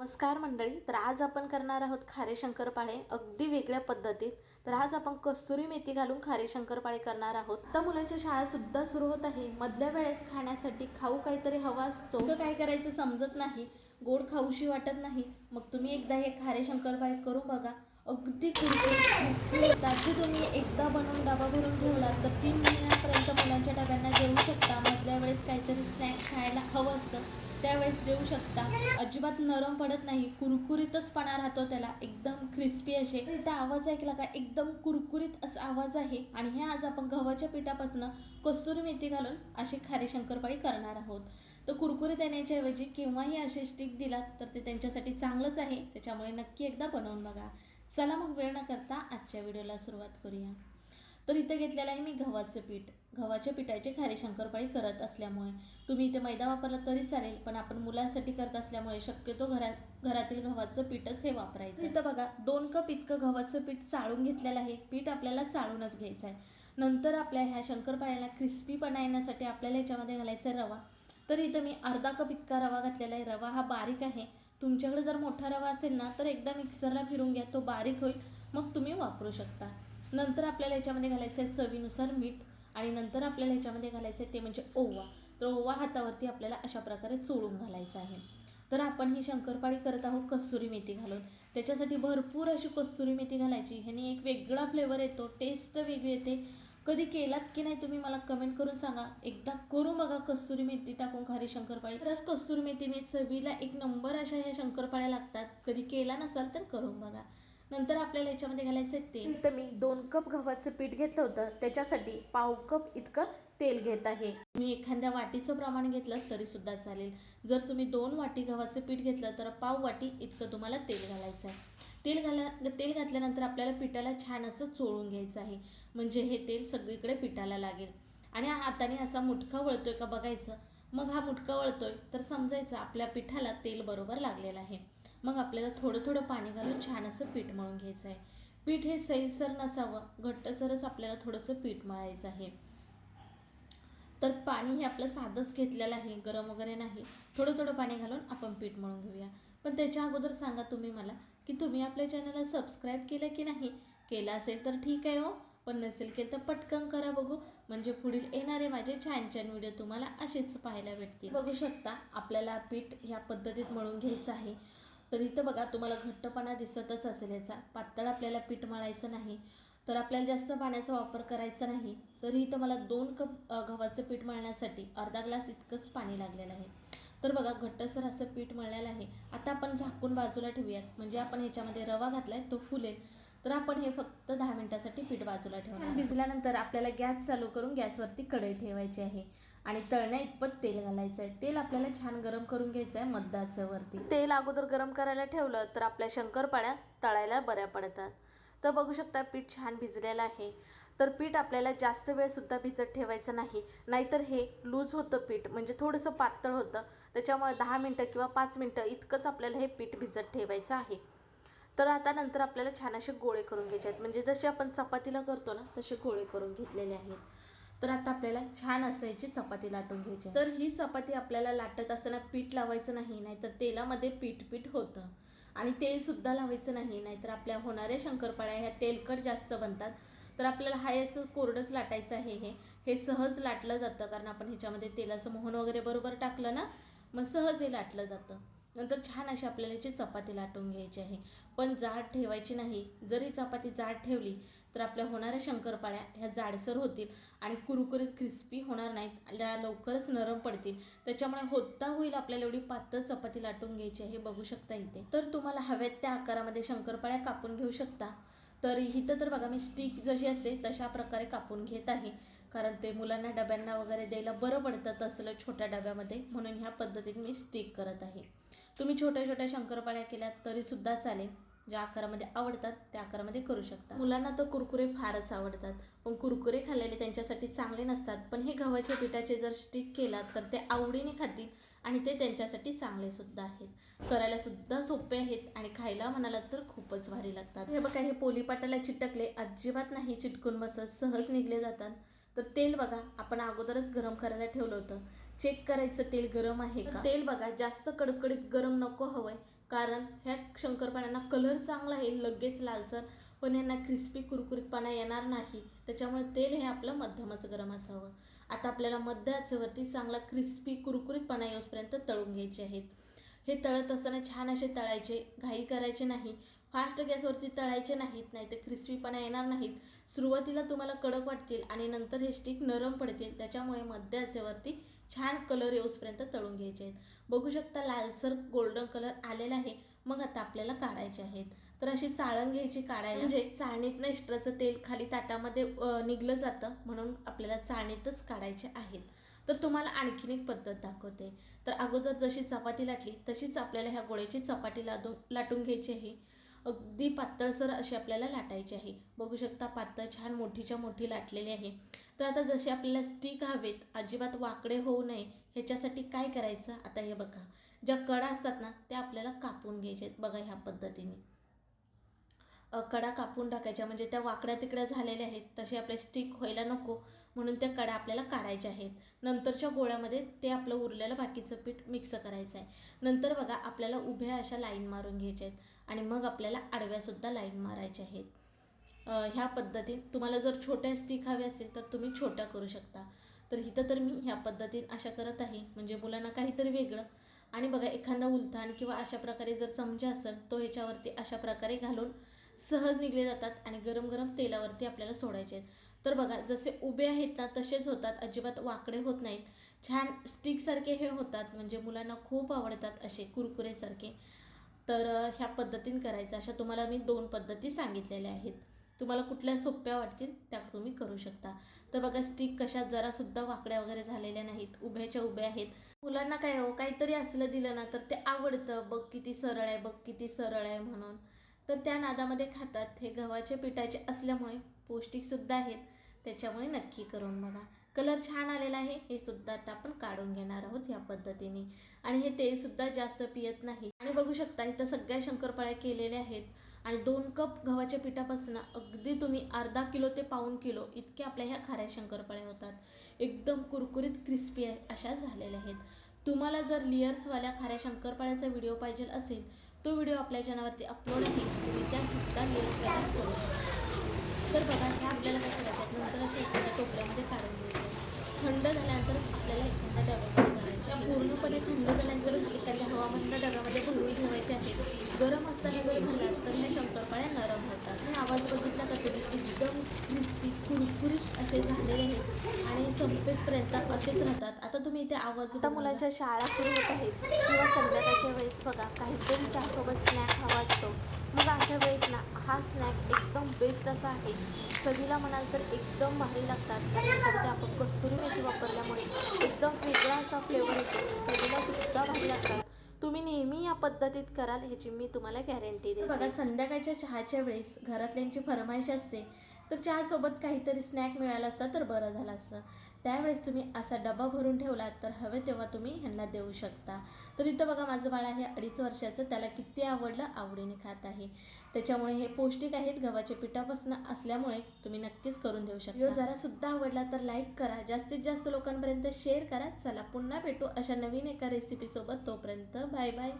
नमस्कार मंडळी तर आज आपण करणार आहोत खारे शंकरपाळे अगदी वेगळ्या पद्धतीत. तर आज आपण कस्तुरी मेथी घालून खारे शंकरपाळे करणार आहोत. तर मुलांच्या शाळा सुद्धा सुरू होत आहे. मधल्या वेळेस खाण्यासाठी खाऊ काहीतरी हवा असतो. तर काय करायचं समजत नाही. गोड खाऊशी वाटत नाही. मग तुम्ही एकदा हे खारे शंकरपाळे करून बघा. अगदी कुरकुरी होतात. जे तुम्ही एकदा बनवून डबा भरून ठेवला तर तीन महिन्यापर्यंत मुलांच्या डब्यांना देऊ शकता. मधल्या वेळेस काहीतरी स्नॅक्स खायला हवं असतं त्यावेळेस देऊ शकता. अजिबात नरम पडत नाही कुरकुरीतच पणा राहतो त्याला. एकदम क्रिस्पी असे. इथे आवाज ऐकला का? एकदम कुरकुरीत असा आवाज आहे. आणि हे आज आपण गव्हाच्या पिठापासून कस्तुरी मेथी घालून अशी खारी शंकरपाळी करणार आहोत. तर कुरकुरीत येण्याच्या ऐवजी केव्हाही असे स्टिक दिलात तर ते त्यांच्यासाठी चांगलंच आहे. त्याच्यामुळे नक्की एकदा बनवून बघा. चला मग वेळ न करता आजच्या व्हिडिओला सुरुवात करूया. तर इथं घेतलेलं आहे मी गव्हाचं पीठ. गव्हाच्या पिठाचे खारी शंकरपाळी करत असल्यामुळे तुम्ही इथे मैदा वापरला तरी चालेल पण आपण मुलांसाठी करत असल्यामुळे शक्यतो घरात घरातील गव्हाचं पीठच हे वापरायचं. इथं बघा दोन कप इतकं गव्हाचं पीठ चाळून घेतलेलं आहे. पीठ आपल्याला चाळूनच घ्यायचं आहे. नंतर आपल्या ह्या शंकरपाळ्याला क्रिस्पीपणा येण्यासाठी आपल्याला याच्यामध्ये घालायचा आहे रवा. तर इथं मी अर्धा कप इतका रवा घातलेला आहे. रवा हा बारीक आहे. तुमच्याकडे जर मोठा रवा असेल ना तर एकदा मिक्सरला फिरून घ्या तो बारीक होईल. मग तुम्ही वापरू शकता. नंतर आपल्याला याच्यामध्ये घालायचं आहे चवीनुसार मीठ आणि नंतर आपल्याला याच्यामध्ये घालायचं आहे ते म्हणजे ओवा. तर ओवा हातावरती आपल्याला अशा प्रकारे चोळून घालायचा आहे. तर आपण ही शंकरपाळी करत आहोत कस्तुरी मेथी घालून. त्याच्यासाठी भरपूर अशी कस्तुरी मेथी घालायची. ह्याने एक वेगळा फ्लेवर येतो टेस्ट वेगळी येते. कधी केलात की नाही तुम्ही मला कमेंट करून सांगा. एकदा करून बघा कस्तुरी मेथी टाकून खारी शंकरपाळी. खरंच कस्तुरी मेथीने चवीला एक नंबर अशा ह्या शंकरपाळ्या लागतात. कधी केला नसाल तर करून बघा. नंतर आपल्याला याच्यामध्ये घालायचं तेल. तर मी दोन कप गव्हाचं पीठ घेतलं होतं. त्याच्यासाठी पाव कप इतकं तेल घेत आहे. मी एखाद्या वाटीचं प्रमाण घेतलं तरी सुद्धा चालेल. जर तुम्ही दोन वाटी गव्हाचं पीठ घेतलं तर पाव वाटी इतकं तुम्हाला तेल घालायचं आहे तेल घाला तेल घातल्यानंतर आपल्याला पिठाला छान असं चोळून घ्यायचं आहे. म्हणजे हे तेल सगळीकडे पिठाला लागेल. आणि हाताने असा मुटका वळतोय का बघायचं? मग हा मुटका वळतोय तर समजायचं आपल्या पिठाला तेल बरोबर लागलेलं आहे. मग आपल्याला थोडं थोडं पाणी घालून छान असं पीठ मळून घ्यायचं आहे. पीठ हे सैलसर नसावं घट्टसरच आपल्याला थोडंसं पीठ मळायचं आहे. तर पाणी हे आपलं साधंच घेतलेलं आहे गरम वगैरे नाही. थोडं थोडं पाणी घालून आपण पीठ मळून घेऊया. पण त्याच्या अगोदर सांगा तुम्ही मला की तुम्ही आपल्या चॅनलला सबस्क्राईब केलं की नाही? केलं असेल तर ठीक आहे हो. पण नसेल केलं तर पटकन करा बघू. म्हणजे पुढील येणारे माझे छान छान व्हिडिओ तुम्हाला असेच पाहायला भेटतील. बघू शकता आपल्याला पीठ ह्या पद्धतीत मळून घ्यायचं आहे. तर इथं बघा तुम्हाला घट्टपणा दिसतच असेल याचा. पातळ आपल्याला पीठ मळायचं नाही. तर आपल्याला जास्त पाण्याचा वापर करायचा नाही. तरी इथं मला दोन कप गव्हाचं पीठ मळण्यासाठी अर्धा ग्लास इतकंच पाणी लागलेलं आहे. तर बघा घट्टसर असं पीठ मळलेलं आहे. आता आपण झाकून बाजूला ठेवूयात. म्हणजे आपण ह्याच्यामध्ये रवा घातलाय तो फुलेल. तर आपण हे फक्त दहा मिनिटासाठी पीठ बाजूला ठेवणार भिजल्यानंतर आपल्याला गॅस चालू करून गॅसवरती कढई ठेवायची आहे. आणि तळण्या इतपत तेल घालायचं आहे. तेल आपल्याला छान गरम करून घ्यायचं आहे मद्दाचं वरती. तेल अगोदर गरम करायला ठेवलं तर आपल्या शंकरपाळ्या तळायला बऱ्या पडतात. तर बघू शकता पीठ छान भिजलेलं आहे. तर पीठ आपल्याला जास्त वेळसुद्धा भिजत ठेवायचं नाही. नाहीतर हे लूज होतं पीठ. म्हणजे थोडंसं पातळ होतं. त्याच्यामुळे दहा मिनटं किंवा पाच मिनटं इतकंच आपल्याला हे पीठ भिजत ठेवायचं आहे. तर आता नंतर आपल्याला छान असे गोळे करून घ्यायचे आहेत. म्हणजे जसे आपण चपातीला करतो ना तसे गोळे करून घेतलेले आहेत. तर आता आपल्याला छान असायची चपाती लाटून घ्यायची तर ही चपाती आपल्याला लाटत असताना पीठ लावायचं नाही नाहीतर तेलामध्ये पीठ पीठ होतं. आणि तेल सुद्धा लावायचं नाही नाहीतर आपल्या होणाऱ्या शंकरपाळ्या ह्या तेलकट जास्त बनतात. तर आपल्याला हा असं कोरडंच लाटायचं आहे हे. हे सहज लाटलं जातं कारण आपण ह्याच्यामध्ये तेलाचं मोहन वगैरे बरोबर टाकलं ना मग सहज हे लाटलं जातं. नंतर छान अशी आपल्याला याची चपाती लाटून घ्यायची आहे. पण जाड ठेवायची नाही. जरी चपाती जाड ठेवली तर आपल्या होणाऱ्या शंकरपाळ्या ह्या जाडसर होतील आणि कुरकुरीत क्रिस्पी होणार नाहीत. त्या लवकरच नरम पडतील. त्याच्यामुळे होता होईल आपल्याला एवढी पातळ चपाती लाटून घ्यायची आहे. बघू शकता इथे. तर तुम्हाला हव्यात त्या आकारामध्ये शंकरपाळ्या कापून घेऊ शकता. तर इथं तर बघा मी स्टिक जशी असते तशा प्रकारे कापून घेत आहे. कारण ते मुलांना डब्यांना वगैरे द्यायला बरं पडतं तसलं छोट्या डब्यामध्ये. म्हणून ह्या पद्धतीत मी स्टिक करत आहे. तुम्ही छोट्या छोट्या शंकरपाळ्या केल्यात तरीसुद्धा चालेल. ज्या आकारामध्ये आवडतात त्या आकारामध्ये करू शकता. मुलांना तर कुरकुरे फारच आवडतात. पण कुरकुरे खाल्लेले त्यांच्यासाठी चांगले नसतात. पण हे गव्हाच्या पिठाचे जर स्टिक केलात तर ते आवडीने खातील आणि ते त्यांच्यासाठी चांगले सुद्धा आहेत. करायला सुद्धा सोपे आहेत आणि खायला म्हणालात तर खूपच भारी लागतात. हे बघा हे पोलीपाटाला चिटकले. अजिबात नाही चिटकून बसत. सहज निघले जातात. तर तेल बघा आपण अगोदरच गरम करायला ठेवलं होतं. चेक करायचं तेल गरम आहे का? तेल बघा जास्त कडकडीत गरम नको हवंय. कारण ह्या शंकरपाळ्यांना कलर चांगला येईल लगेच लालसर पण यांना क्रिस्पी कुरकुरीतपणा येणार नाही. त्याच्यामुळे तेल हे आपलं मध्यमच गरम असावं. आता आपल्याला मध्य आचेवरती चांगला क्रिस्पी कुरकुरीतपणा येऊपर्यंत तळून घ्यायचे आहेत. हे तळत असताना छान असे तळायचे घाई करायचे नाही. फास्ट गॅसवरती तळायचे नाहीत नाही तर क्रिस्पीपणा येणार नाहीत. सुरुवातीला तुम्हाला कडक वाटतील आणि नंतर हे स्टिक नरम पडतील. त्याच्यामुळे मध्य आचेवरती छान कलर येऊसपर्यंत तळून घ्यायचे आहेत. बघू शकता लालसर गोल्डन कलर आलेला आहे. मग आता आपल्याला काढायचे आहेत. तर अशी चाळण घ्यायची काढायला. म्हणजे चाळणीतनं एक्स्ट्राचं तेल खाली ताटामध्ये निघलं जातं. म्हणून आपल्याला चाळणीतच काढायचे आहेत. तर तुम्हाला आणखीन एक पद्धत दाखवते. तर अगोदर जशी चपाती लाटली तशीच आपल्याला ह्या गोळ्याची चपाती लादून लाटून घ्यायची आहे. अगदी पातळसर अशी आपल्याला लाटायची आहे. बघू शकता पातळ छान मोठीच्या मोठी लाटलेली आहे. तर आता जसे आपल्याला स्टिक हवेत अजिबात वाकडे होऊ नये ह्याच्यासाठी काय करायचं? आता हे बघा. ज्या कडा असतात ना त्या आपल्याला कापून घ्यायच्या आहेत. बघा ह्या पद्धतीने. कडा कापून टाकायच्या म्हणजे त्या वाकड्या तिकड्या झालेल्या आहेत. तसे आपले स्टिक व्हायला नको म्हणून त्या कडा आपल्याला काढायच्या आहेत. नंतरच्या गोळ्यामध्ये ते आपलं उरलेलं बाकीचं पीठ मिक्स करायचं आहे. नंतर बघा आपल्याला उभ्या अशा लाईन मारून घ्यायच्या आहेत. आणि मग आपल्याला आडव्यासुद्धा लाईन मारायच्या आहेत. ह्या पद्धतीत तुम्हाला जर छोट्या स्टिक हव्या असतील तर तुम्ही छोट्या करू शकता. तर इथं तर मी ह्या पद्धतीत अशा करत आहे. म्हणजे मुलांना काहीतरी वेगळं. आणि बघा एखादा उलथान किंवा अशा प्रकारे जर चमचा असेल तो ह्याच्यावरती अशा प्रकारे घालून सहज निघले जातात आणि गरम गरम तेलावरती आपल्याला सोडायचे आहेत. तर बघा जसे उभे आहेत ना तसेच होतात. अजिबात वाकडे होत नाहीत. छान स्टिकसारखे हे होतात. म्हणजे मुलांना खूप आवडतात असे कुरकुरेसारखे. तर ह्या पद्धतीने करायचं. अशा तुम्हाला मी दोन पद्धती सांगितलेल्या आहेत. तुम्हाला कुठल्या सोप्या वाटतील त्या तुम्ही करू शकता. तर बघा स्टिक कशा जरासुद्धा वाकड्या वगैरे झालेल्या नाहीत. उभ्याच्या उभ्या आहेत. मुलांना काय हो काहीतरी असलं दिलं ना तर ते आवडतं. बघ किती सरळ आहे बघ किती सरळ आहे म्हणून. तर त्या नादामध्ये खातात. हे गव्हाच्या पिठाचे असल्यामुळे पौष्टिकसुद्धा आहेत. त्याच्यामुळे नक्की करून बघा. कलर छान आलेला आहे हे सुद्धा आता आपण काढून घेणार आहोत या पद्धतीने. आणि हे तेलसुद्धा जास्त पियत नाही. आणि बघू शकता इथं सगळ्या शंकरपाळ्या केलेल्या आहेत. आणि दोन कप गव्हाच्या पिठापासून अगदी तुम्ही अर्धा किलो ते पाऊण किलो इतके आपल्या ह्या खाऱ्या शंकरपाळ्या होतात. एकदम कुरकुरीत क्रिस्पी अशा झालेल्या आहेत. तुम्हाला जर लिअर्सवाल्या खाऱ्या शंकरपाळ्याचा व्हिडिओ पाहिजे असेल तो व्हिडिओ आपल्या चॅनलवरती अपलोड आहे. तुम्ही त्यासुद्धा लिअर्सवाल्या करू शकता. तर बघा ह्या आपल्याला काय करायचं नंतर अशा एखाद्या टोपल्यामध्ये काढून घ्यायचं. थंड झाल्यानंतर आपल्याला एखाद्या डब्यामध्ये घालायच्या पूर्णपणे थंड झाल्यानंतरच एखाद्या हवामंद डब्यामध्ये भरून ठेवायचे आहेत गरम असताना जर झाला तर ह्या शंकरपाळ्या नरम होतात. आणि आवाज बघितला तर तुम्ही? एकदम क्रिस्पी कुरकुरीत असे झालेले आहेत. आणि संपेसपर्यंत असेच राहतात. आता तुम्ही इथे आवाज आता मुलांच्या शाळा सुरू होत आहेत. किंवा संध्याकाळच्या वेळेस बघा काहीतरी चहासोबत स्नॅक हवा असतो. मग अशा वेळेस ना हा स्नॅक एकदम बेस्ट असा आहे. चवीला म्हणाल तर एकदम भारी लागतात. कारण आपण कस्तुरी मेथी वापरल्यामुळे एकदम वेगळा असा फ्लेवर येतो. चवीला सुद्धा भारी लागतात. तुम्ही नेहमी या पद्धतीत कराल ह्याची मी तुम्हाला गॅरंटी देते. बघा संध्याकाळच्या चहाच्या वेळेस घरातल्यांची फरमाईश असते. तर चहासोबत काहीतरी स्नॅक मिळाला असता तर बरं झालं असतं. त्यावेळेस तुम्ही असा डबा भरून ठेवला तर हवे तेव्हा तुम्ही ह्यांना देऊ शकता. तर इथं बघा माझं बाळ आहे अडीच वर्षाचं त्याला किती आवडलं आवडीने खात आहे. त्याच्यामुळे हे पौष्टिक आहेत गव्हाच्या पिठापासून असल्यामुळे तुम्ही नक्कीच करून देऊ शकता. व्हिडिओ जरा सुद्धा आवडला तर लाईक करा जास्तीत जास्त लोकांपर्यंत शेअर करा. चला पुन्हा भेटू अशा नवीन एका रेसिपीसोबत तोपर्यंत बाय बाय.